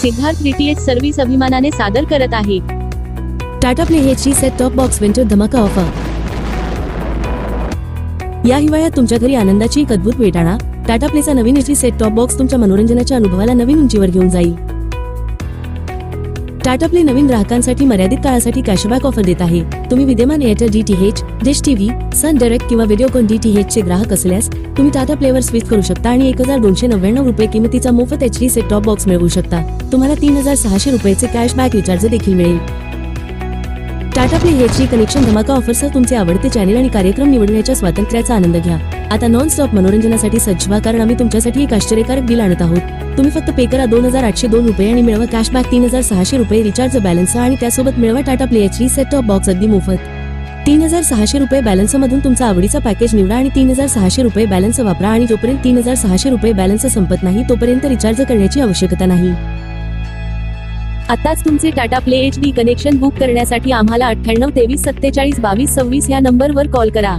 Siddharth DTH service अभिमानाने सादर करत आहे. Tata play H D set top box winter धमाका ऑफर या हिवाळ्यात तुमच्या घरी आनंदाची एक अद्भुत वेटाणा टाटा प्लेचा नवीन H D set top box तुमच्या मनोरंजनाच्या अनुभवाला नवीन उंचीवर घेऊन जाईल. टाटा प्ले नवीन ग्राहकांसाठी मर्यादित काळासाठी कॅशबॅक ऑफर देत आहे. तुम्ही विद्यमान Airtel DTH dish TV sun direct किंवा व्हिडिओकॉन डीटीएच चे ग्राहक असल्यास तुम्ही टाटा प्लेवर स्विच करू शकता आणि एक हजार दोनशे नव्याण्णव रुपये किमतीचा मोफत H D set top box मिळवू शकता. तुम्हाला तीन हजार सहाशे रुपयाचे कॅशबॅक रिचार्ज देखील मिळेल. टाटा प्ले हेची कनेक्शन धमाका ऑफरसह तुमचे आवडते चॅनेल आणि कार्यक्रम निवडण्याच्या स्वातंत्र्याचा आनंद घ्या. आता नॉन स्टॉप मनोरंजनासाठी सज्ज व्हा कारण आम्ही तुमच्यासाठी एक आश्चर्यकारक बिल आणत आहोत. तुम्ही फक्त पे करा दोन हजार आठशे दोन रुपये आणि मिळवा कॅशबॅक तीन हजार सहाशे रुपये रिचार्ज बॅलन्स आणि त्यासोबत मिळवा Tata play H set top box अगदी मोफत. तीन हजार सहाशे रुपये बॅलन्स मधून तुमचा आवडीचा पॅकेज निवडा आणि तीन हजार सहाशे रुपये बॅलन्स वापरा आणि जोपर्यंत तीन हजार सहाशे रुपये बॅलन्स संपत नाही तोपर्यंत रिचार्ज करण्याची आवश्यकता नाही. आताच तुमचे Tata play H D connection book करण्यासाठी आम्हाला अठ्ठ्याण्णव तेवीस सत्तेचाळीस बावीस सव्वीस या नंबरवर कॉल करा.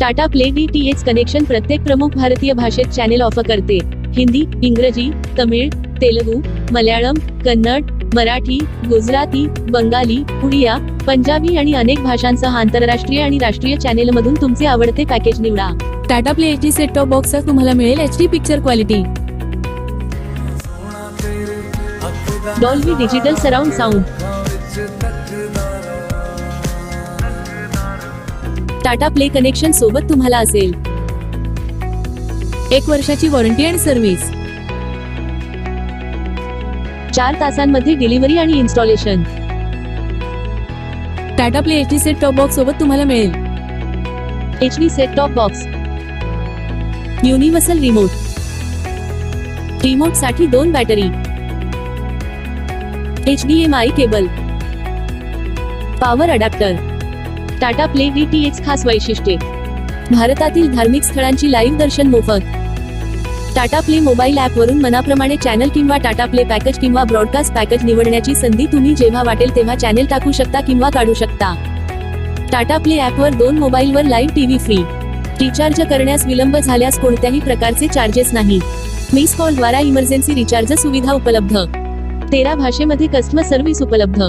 Tata play D T H connection प्रत्येक प्रमुख भारतीय भाषेत चॅनेल ऑफर करते. हिंदी इंग्रजी तमिळ तेलगू मल्याळम कन्नड मराठी गुजराती बंगाली उडिया पंजाबी आणि अनेक भाषांसह आंतरराष्ट्रीय आणि राष्ट्रीय चॅनेलमधून तुमचे आवडते पॅकेज निवडा. Tata play H D set top box तुम्हाला मिळेल H D picture quality. Dolby digital surround sound. Tata play connection सोबत तुम्हाला असेल. एक वर्षाची वॉरंटी आणि सर्व्हिस. चार तासांमध्ये डिलिव्हरी आणि installation. Tata play H D set top box सोबत तुम्हाला मिळेल. H D set top box. Universal remote. रिमोटसाठी दोन battery. H D M I cable. Power adapter. Tata play D T H खास वैशिष्ट्ये. भारतातील धार्मिक स्थळांची लाईव्ह दर्शन मोफत. टाटा प्ले मोबाईल ॲपवरून मनाप्रमाणे चॅनल किंवा टाटा प्ले पॅकेज किंवा ब्रॉडकास्ट पॅकेज निवडण्याची संधी तुम्ही जेव्हा वाटेल तेव्हा चॅनेल टाकू शकता किंवा काढू शकता. टाटा प्ले ॲपवर दोन मोबाईलवर लाईव्ह टीव्ही फ्री रिचार्ज करण्यास विलंब झाल्यास कोणत्याही प्रकारचे चार्जेस नाही. मिस कॉलद्वारा इमर्जन्सी रिचार्ज सुविधा उपलब्ध. तेरा भाषेमध्ये कस्टमर सर्व्हिस उपलब्ध.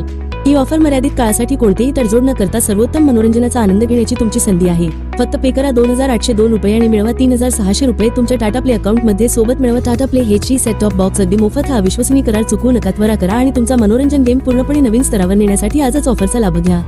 ही ऑफर मर्यादित काळासाठी कोणतेही तडजोड न करता सर्वोत्तम मनोरंजनाचा आनंद घेण्याची तुमची संधी आहे. फक्त पे करा दोन हजार आठशे दोन रुपये आणि मिळवा तीन हजार सहाशे रुपये तुमच्या टाटा प्ले अकाउंटमध्ये सोबत मिळवा Tata play H D set top box. अगदी मोफत हा विश्वसनीय करार चुकू नका. त्वरा करा आणि तुमचा मनोरंजन गेम पूर्णपणे नवीन स्तरावर नेण्यासाठी आजच ऑफरचा लाभ घ्या.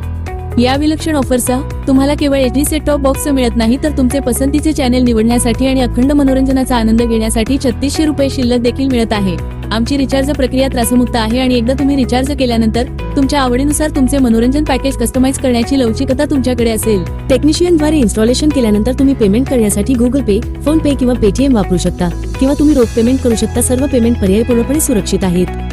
या विलक्षण ऑफरचा तुम्हाला केवळ H D set top box मिळत नाही तर तुमचे पसंतीचे चॅनेल निवडण्यासाठी आणि अखंड मनोरंजनाचा आनंद घेण्यासाठी छत्तीसशे रुपये शिल्लक देखील मिळत आहे. आमची रिचार्ज प्रक्रिया त्रासमुक्त आहे आणि एकदा तुम्ही रिचार्ज केल्यानंतर तुमच्या आवडीनुसार तुमचे मनोरंजन पॅकेज कस्टमाइज करण्याची लवचिकता तुमच्याकडे असेल. टेक्निशियनद्वारे इन्स्टॉलेशन केल्यानंतर तुम्ही पेमेंट करण्यासाठी गुगल पे फोन पे किंवा पेटीएम वापरू शकता किंवा तुम्ही रोख पेमेंट करू शकता. सर्व पेमेंट पर्याय पूर्णपणे सुरक्षित आहेत.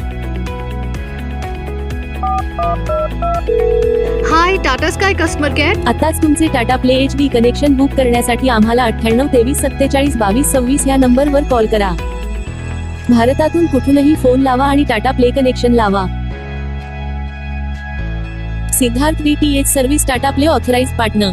Hi Tata sky customer care आताच तुमचे Tata play H D connection book करण्यासाठी आम्हाला अठ्ठ्याण्णव तेवीस सत्तेचाळीस बावीस सव्वीस या नंबरवर कॉल करा. भारतातून कुठूनही फोन लावा आणि टाटा प्ले कनेक्शन लावा. Siddharth D T H service Tata play authorise partner